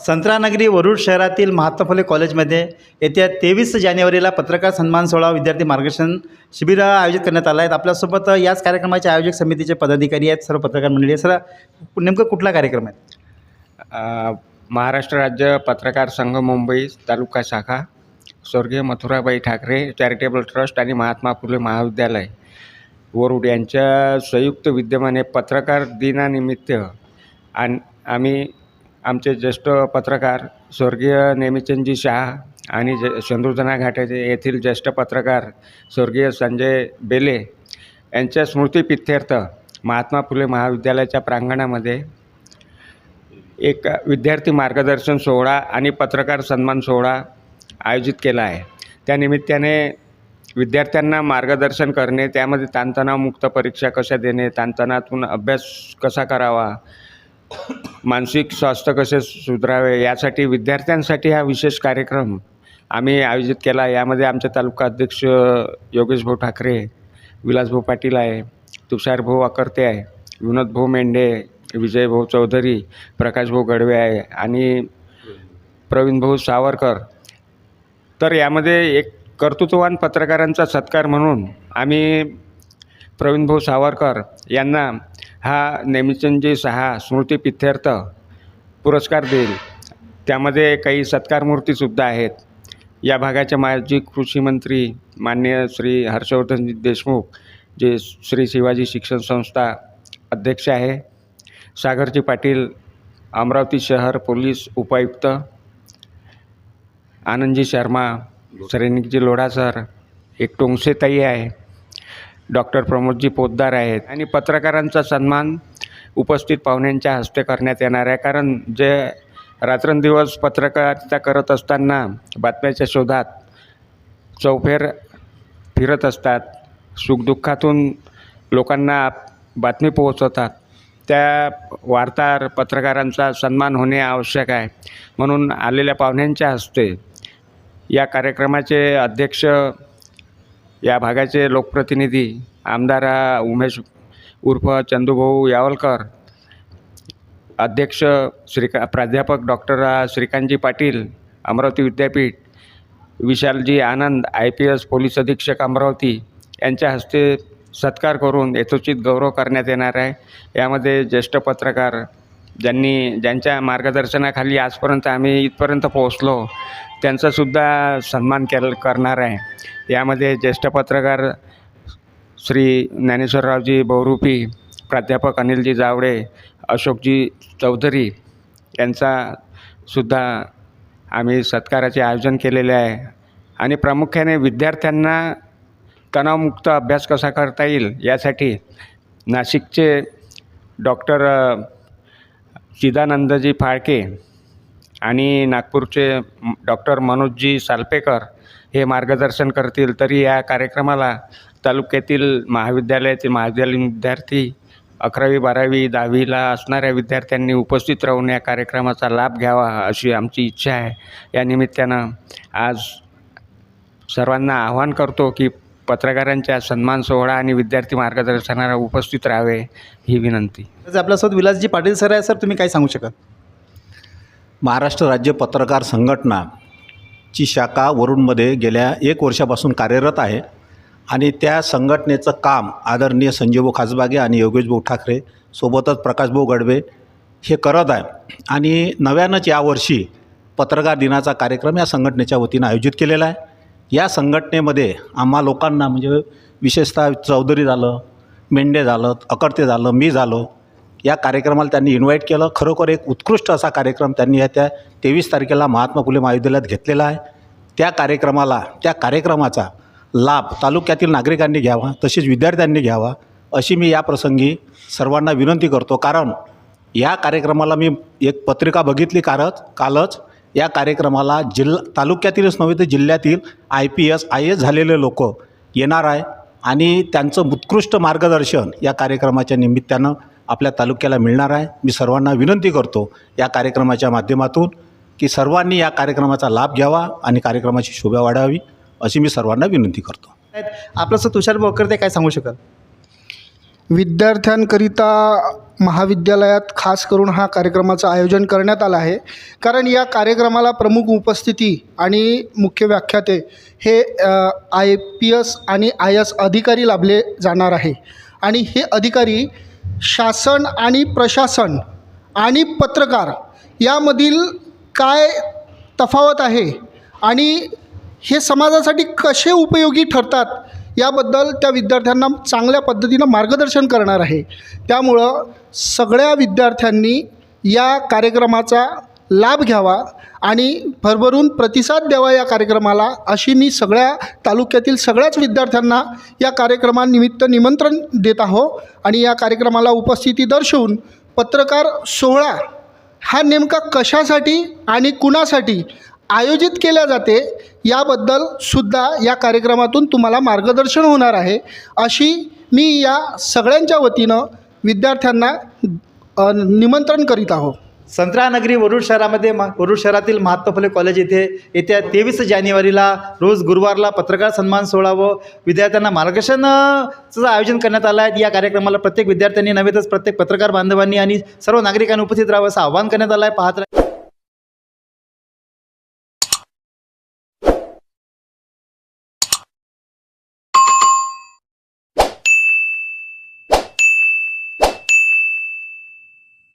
संत्रानगरी वरुड शहरातील महात्मा फुले कॉलेजमध्ये येत्या तेवीस जानेवारीला पत्रकार सन्मान सोहळा विद्यार्थी मार्गदर्शन शिबिर आयोजित करण्यात आला आहे. आपल्यासोबत याच कार्यक्रमाचे आयोजक समितीचे पदाधिकारी आहेत सर्व पत्रकार मंडळी सर नेमकं कुठला कार्यक्रम आहे? महाराष्ट्र राज्य पत्रकार संघ मुंबई तालुका शाखा स्वर्गीय मथुराबाई ठाकरे चॅरिटेबल ट्रस्ट आणि महात्मा फुले महाविद्यालय. वरुड यांच्या संयुक्त विद्यमाने पत्रकार दिनानिमित्त आणि आम्ही आमचे ज्येष्ठ पत्रकार स्वर्गीय नेमिचंदजी शहा आणि ज शंदुजना घाटे येथील ज्येष्ठ पत्रकार स्वर्गीय संजय बेले यांच्या स्मृतिपित्यर्थ महात्मा फुले महाविद्यालयाच्या प्रांगणामध्ये एक विद्यार्थी मार्गदर्शन सोहळा आणि पत्रकार सन्मान सोहळा आयोजित केला आहे. त्यानिमित्ताने विद्यार्थ्यांना मार्गदर्शन करणे त्यामध्ये ताणतणावमुक्त परीक्षा कशा देणे ताणतणातून अभ्यास कसा करावा मानसिक स्वास्थ्य कसे सुधारावे यासाठी विद्यार्थ्यांसाठी हा विशेष कार्यक्रम आम्ही आयोजित केला. यामध्ये आमचे तालुका अध्यक्ष योगेश भाऊ ठाकरे विलासभाऊ पाटील आहे तुषार भाऊ अकर्ते आहे विनोद भाऊ मेंढे विजय भाऊ चौधरी प्रकाश भाऊ गडवे आहे आणि प्रवीण भाऊ सावरकर. तर यामध्ये एक कर्तृत्ववान पत्रकारांचा सत्कार म्हणून आम्ही प्रवीण भाऊ सावरकर यांना हा नेमिचंदजी सहा स्मृतिपित्यर्थ पुरस्कार देईल त्यामध्ये काही सत्कारमूर्तीसुद्धा आहेत. या भागाचे माजी कृषी मंत्री माननीय श्री हर्षवर्धन देशमुख जे श्री शिवाजी शिक्षण संस्था अध्यक्ष आहे. सागरजी पाटील अमरावती शहर पोलीस उपायुक्त आनंदजी शर्मा सैनिकजी लोढासर एक टोंगसेताई आहे. डॉक्टर प्रमोदजी पोद्दार आहेत. आणि पत्रकारांचा सन्मान उपस्थित पाहुण्यांच्या हस्ते करण्यात येणार आहे. कारण जे रात्रंदिवस पत्रकारिता करत असताना बातम्याच्या शोधात चौफेर फिरत असतात. सुखदुःखातून लोकांना बातमी पोहोचवतात. त्या वार्ताहर पत्रकारांचा सन्मान होणे आवश्यक आहे. म्हणून आलेल्या पाहुण्यांच्या हस्ते या कार्यक्रमाचे अध्यक्ष या भागाचे लोकप्रतिनिधी आमदार उमेश उर्फ चंदूभाऊ यावलकर अध्यक्ष श्रीका प्राध्यापक डॉक्टर श्रीकांतजी पाटील अमरावती विद्यापीठ Vishalji Anand I P S police अधीक्षक अमरावती यांच्या हस्ते सत्कार करून यथोचित गौरव करण्यात येणार आहे. यामध्ये ज्येष्ठ पत्रकार ज्यांनी ज्यांच्या मार्गदर्शनाखाली आजपर्यंत आम्ही इथपर्यंत पोहोचलो त्यांचासुद्धा सन्मान केल करणार आहे. यामध्ये ज्येष्ठ पत्रकार श्री ज्ञानेश्वररावजी बहुरूपी प्राध्यापक अनिलजी जावडे अशोकजी चौधरी यांचासुद्धा आम्ही सत्काराचे आयोजन केलेले आहे. आणि प्रामुख्याने विद्यार्थ्यांना तणावमुक्त अभ्यास कसा करता येईल यासाठी नाशिकचे डॉक्टर चिदानंदजी फाळके आणि नागपूरचे डॉक्टर मनोजजी सालपेकर हे मार्गदर्शन करतील तरी या कार्यक्रमाला तालुक्यातील महाविद्यालयातील महाविद्यालयीन विद्यार्थी अकरावी बारावी दहावीला असणाऱ्या विद्यार्थ्यांनी उपस्थित राहून या कार्यक्रमाचा लाभ घ्यावा अशी आमची इच्छा आहे. या निमित्तानं आज सर्वांना आवाहन करतो की पत्रकारांच्या सन्मान सोहळा आणि विद्यार्थी मार्गदर्शनाला उपस्थित राहावे ही विनंती. आज आपल्यासोबत विलासजी पाटील सर आहे सर तुम्ही काय सांगू शकाल महाराष्ट्र राज्य पत्रकार संघटना ची शाखा वरुणमध्ये गेल्या एक वर्षापासून कार्यरत आहे. आणि त्या संघटनेचं काम आदरणीय संजीवभाऊ खासबागे आणि योगेशभाऊ ठाकरे सोबतच प्रकाशभाऊ गडवे हे करत आहे. आणि नव्यानंच यावर्षी पत्रकार दिनाचा कार्यक्रम या संघटनेच्या वतीनं आयोजित केलेला आहे. या संघटनेमध्ये आम्हा लोकांना म्हणजे विशेषतः चौधरी झालं मेंढे झालं अकर्ते झालं मी झालो या कार्यक्रमाला त्यांनी इन्व्हाइट केलं. खरोखर एक उत्कृष्ट असा कार्यक्रम त्यांनी या त्या तेवीस तारखेला महात्मा फुले महाविद्यालयात घेतलेला आहे. त्या कार्यक्रमाला त्या कार्यक्रमाचा लाभ तालुक्यातील नागरिकांनी घ्यावा तसेच विद्यार्थ्यांनी घ्यावा अशी मी या प्रसंगी सर्वांना विनंती करतो. कारण या कार्यक्रमाला मी एक पत्रिका बघितली कारच कालच या कार्यक्रमाला जिल्हा तालुक्यातीलच नव्हे तर जिल्ह्यातील I P S I S झालेले लोक येणार आहे. आणि त्यांचं उत्कृष्ट मार्गदर्शन या कार्यक्रमाच्या निमित्तानं आपल्या तालुक्याला मिळणार आहे. मी सर्वांना विनंती करतो या कार्यक्रमाच्या माध्यमातून की सर्वांनी या कार्यक्रमाचा लाभ घ्यावा आणि कार्यक्रमाची शोभा वाढावी अशी मी सर्वांना विनंती करतो. आपल्यासोबत तुषार बोकर ते काय सांगू शकाल? विद्यार्थ्यांकरिता महाविद्यालयात खास करून हा कार्यक्रमाचं आयोजन करण्यात आलं आहे. कारण या कार्यक्रमाला प्रमुख उपस्थिती आणि मुख्य व्याख्याते हे आय पी एस आणि आय एस अधिकारी लाभले जाणार आहे. आणि हे अधिकारी शासन आणि प्रशासन आणि पत्रकार यामधील काय तफावत आहे आणि हे समाजासाठी कसे उपयोगी ठरतात याबद्दल त्या विद्यार्थ्यांना चांगल्या पद्धतीनं मार्गदर्शन करणार आहे. त्यामुळं सगळ्या विद्यार्थ्यांनी या कार्यक्रमाचा लाभ घ्यावा आणि भरभरून प्रतिसाद द्यावा या कार्यक्रमाला अशी मी सगळ्या तालुक्यातील सगळ्याच विद्यार्थ्यांना या कार्यक्रमानिमित्त निमंत्रण देत आहो आणि या कार्यक्रमाला उपस्थिती दर्शवून पत्रकार सोहळा हा नेमका कशासाठी आणि कुणासाठी आयोजित केल्या जाते याबद्दल सुद्धा या कार्यक्रमातून तुम्हाला मार्गदर्शन होणार आहे. अशी मी या सगळ्यांच्या वतीनं विद्यार्थ्यांना निमंत्रण करीत आहो. संत्रानगरी वरुड शहरामध्ये म वरुड शहरातील महात्मा फुले कॉलेज येथे येत्या तेवीस जानेवारीला रोज गुरुवारला पत्रकार सन्मान सोहळा व विद्यार्थ्यांना मार्गदर्शनचं आयोजन करण्यात आलं आहे. या कार्यक्रमाला प्रत्येक विद्यार्थ्यांनी नव्हे तर प्रत्येक पत्रकार बांधवांनी आणि सर्व नागरिकांनी उपस्थित राहावं असं आवाहन करण्यात आलं आहे. पाहत